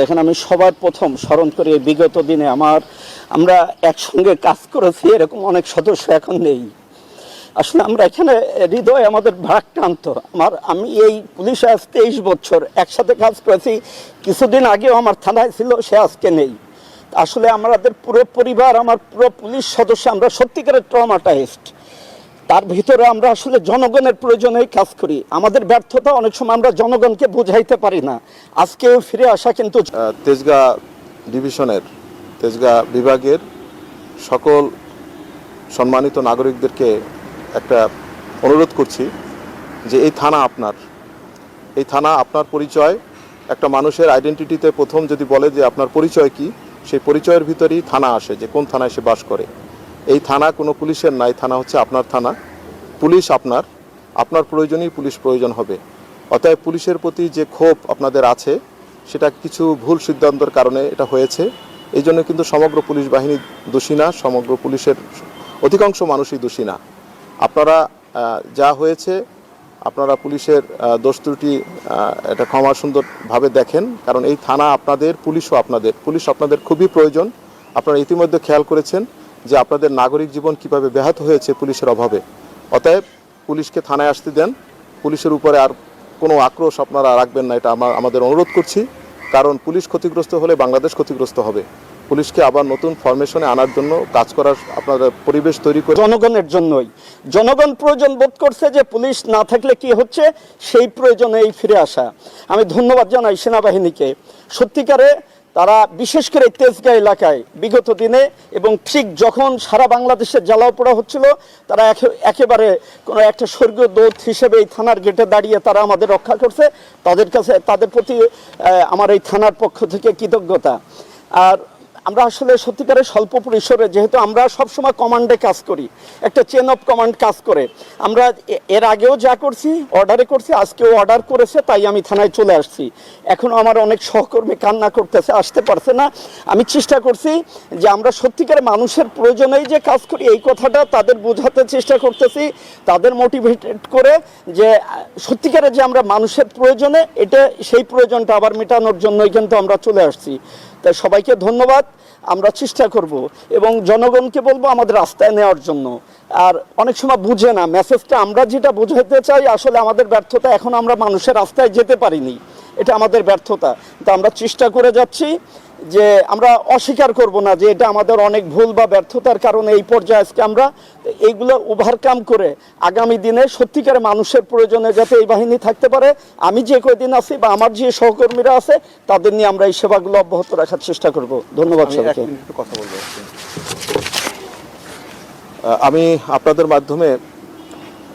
দেখেন, আমি সবার প্রথম স্মরণ করি বিগত দিনে আমার, আমরা একসঙ্গে কাজ করেছি, এরকম অনেক সদস্য এখন নেই। আসলে আমরা এখানে হৃদয় আমাদের ভারাক্রান্ত। আমার, আমি এই পুলিশে আজ তেইশ বছর একসাথে কাজ করেছি, কিছুদিন আগেও আমার থানায় ছিল, সে আজকে নেই। আসলে আমাদের পুরো পরিবার, আমার পুরো পুলিশ সদস্য, আমরা সত্যিকারের ট্রমাটাইজড। তার ভিতরে আমরা আসলে জনগণের প্রয়োজনেই কাজ করি। আমাদের ব্যর্থতা অনেক সময় আমরা জনগণকে বুঝাইতে পারি না। আজকেও ফিরে আসা কিন্তু তেজগা ডিভিশনের, তেজগা বিভাগের সকল সম্মানিত নাগরিকদেরকে একটা অনুরোধ করছি যে এই থানা আপনার। এই থানা আপনার পরিচয়, একটা মানুষের আইডেন্টিটিতে প্রথম যদি বলে যে আপনার পরিচয় কি, সেই পরিচয়ের ভিতরেই থানা আসে যে কোন থানায় সে বাস করে। এই থানা কোনো পুলিশের নাই, থানা হচ্ছে আপনার থানা। পুলিশ আপনার আপনার প্রয়োজনেই পুলিশ প্রয়োজন হবে। অতএব পুলিশের প্রতি যে ক্ষোভ আপনাদের আছে, সেটা কিছু ভুল সিদ্ধান্তের কারণে এটা হয়েছে। এই জন্য কিন্তু সমগ্র পুলিশ বাহিনী দোষী না, সমগ্র পুলিশের অধিকাংশ মানুষই দোষী না। আপনারা যা হয়েছে, আপনারা পুলিশের দোষ ত্রুটি এটা ক্ষমা সুন্দরভাবে দেখেন। কারণ এই থানা আপনাদের, পুলিশও আপনাদের। পুলিশ আপনাদের খুবই প্রয়োজন। আপনারা ইতিমধ্যে খেয়াল করেছেন যে আপনাদের নাগরিক জীবন কীভাবে ব্যাহত হয়েছে পুলিশের অভাবে। অতএব পুলিশকে থানায় আসতে দেন। পুলিশের উপরে আর কোনো আক্রোশ আপনারা রাখবেন না, এটা আমার, আমাদের অনুরোধ করছি। কারণ পুলিশ ক্ষতিগ্রস্ত হলে বাংলাদেশ ক্ষতিগ্রস্ত হবে। পুলিশকে আবার নতুন ফরমেশনে আনার জন্য কাজ করার আপনারা পরিবেশ তৈরি করে জনগণের জন্যই। জনগণ প্রয়োজন বোধ করছে যে পুলিশ না থাকলে কি হচ্ছে, সেই প্রয়োজনে এই ফিরে আসা। আমি ধন্যবাদ জানাই সেনাবাহিনীকে। সত্যিকারে তারা বিশেষ করে তেজগাঁ এলাকায় বিগত দিনে এবং ঠিক যখন সারা বাংলাদেশে জ্বালাও পোড়া হচ্ছিল, তারা একে- একেবারে কোনো একটা স্বর্গীয় দৌত হিসেবে এই থানার গেটে দাঁড়িয়ে তারা আমাদের রক্ষা করছে। তাদের কাছে তাদের প্রতি আমার এই থানার পক্ষ থেকে কৃতজ্ঞতা। আর আমরা আসলে সত্যিকারের স্বল্প পরিসরে, যেহেতু আমরা সবসময় কমান্ডে কাজ করি, একটা চেন অফ কমান্ড কাজ করে, আমরা এর আগেও যা করছি অর্ডারে করছি, আজকেও অর্ডার করেছে, তাই আমি থানায় চলে আসছি। এখনও আমার অনেক সহকর্মী কান্না করতেছে, আসতে পারছে না। আমি চেষ্টা করছি যে আমরা সত্যিকার মানুষের প্রয়োজনেই যে কাজ করি, এই কথাটা তাদের বোঝাতে চেষ্টা করতেছি, তাদের মোটিভেটেড করে যে সত্যিকারে যে আমরা মানুষের প্রয়োজনে, এটা, সেই প্রয়োজনটা আবার মেটানোর জন্যই কিন্তু আমরা চলে আসছি। তাই সবাইকে ধন্যবাদ। আমরা চেষ্টা করব এবং জনগণকে বলব আমাদের রাস্তায় নেওয়ার জন্য। আর অনেক সময় বুঝে না মেসেজটা আমরা যেটা বোঝাতে চাই, আসলে আমাদের ব্যর্থতা এখন আমরা মানুষের রাস্তায় যেতে পারিনি। এটা আমাদের ব্যর্থতা। তা আমরা চেষ্টা করে যাচ্ছি। যে আমরা অস্বীকার করব না যে এটা আমাদের অনেক ভুল বা ব্যর্থতার কারণে এই পর্যায়ে আজকে আমরা এইগুলো ওভারকাম করে আগামী দিনে সত্যিকারে মানুষের প্রয়োজনে যাতে এই বাহিনী থাকতে পারে আমি যে কয়দিন আছি বা আমার যে সহকর্মীরা আছে তাদের নিয়ে আমরা এই সেবাগুলো অব্যাহত রাখার চেষ্টা করব। ধন্যবাদ সবাইকে। কথা বলব। আমি আপনাদের মাধ্যমে